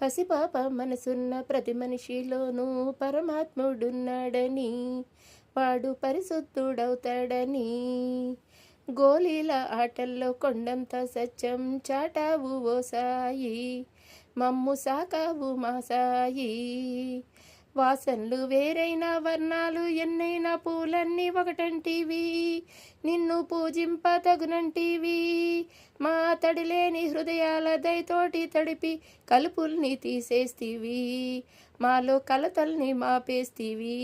పసిపాప మనసున్న ప్రతి మనిషిలోనూ పరమాత్ముడున్నాడని వాడు పరిశుద్ధుడవుతాడని. గోళీల ఆటల్లో కొండంత సత్యం చాటావు ఓ సాయి మమ్ము సాకావు మా సాయి. వాసనలు వేరైన వర్ణాలు ఎన్నైనా పూలన్నీ ఒకటంటివి. నిన్ను పూజింప తగునంటివి. మా తడిలేని హృదయాల దయతోటి తడిపి కలుపుల్ని తీసేస్తివి. మాలో కలతల్ని మాపేస్తివి.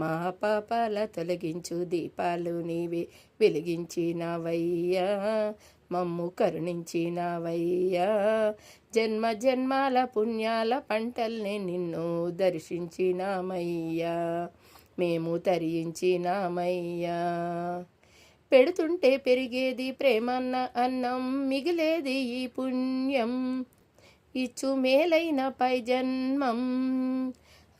మా పాపాల తొలగించు దీపాలు నీవే వెలిగించినవయ్యా. మమ్ము కరుణించినావయ్యా. జన్మ జన్మాల పుణ్యాల పంటల్ని నిన్ను దర్శించినామయ్యా. మేము తరించినామయ్యా. పెడుతుంటే పెరిగేది ప్రేమన్న అన్నం మిగిలేది ఈ పుణ్యం. ఇచ్చు మేలైన పై జన్మం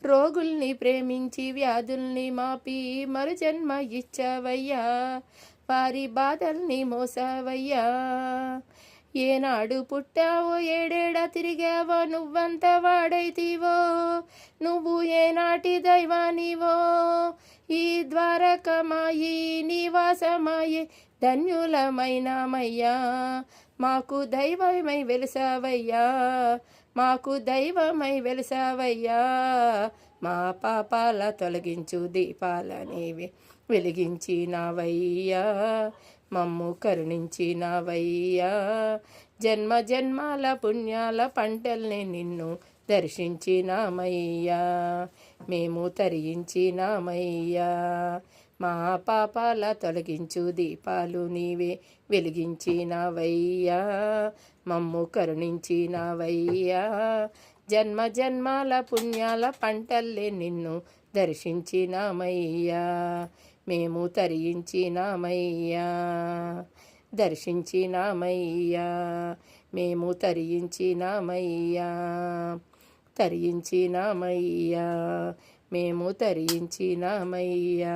రోగుల్ని ప్రేమించి వ్యాధుల్ని మాపి మరు జన్మ ఇచ్చావయ్యా. వారి బాధల్ని మోసావయ్యా. ఏనాడు పుట్టావో ఏడేడా తిరిగావో నువ్వంత వాడైతివో. నువ్వు ఏనాటి దైవానివో. ఈ ద్వారకమాయి నివాసమాయే ధన్యులమైనామయ్యా మాకు దైవమై వెలిసావయ్యా. మాకు దైవమై వెలిసావయ్యా. మా పాపాల తొలగించు దీపాలనేవి వెలిగించినావయ్యా. మమ్ము కరుణించినావయ్యా. జన్మ జన్మాల పుణ్యాల పంటల్ని నిన్ను దర్శించినామయ్యా. మేము తరించినామయ్యా మా పాపాల తొలగించు దీపాలు నీవే వెలిగించినవయ్యా. మమ్ము కరుణించినవయ్యా. జన్మ జన్మాల పుణ్యాల పంటల్లే నిన్ను దర్శించినామయ్యా. మేము తరించినామయ్యా దర్శించినామయ్యా. మేము తరించినామయ్యా తరించినామయ్యా. మేము తరించినామయ్యా.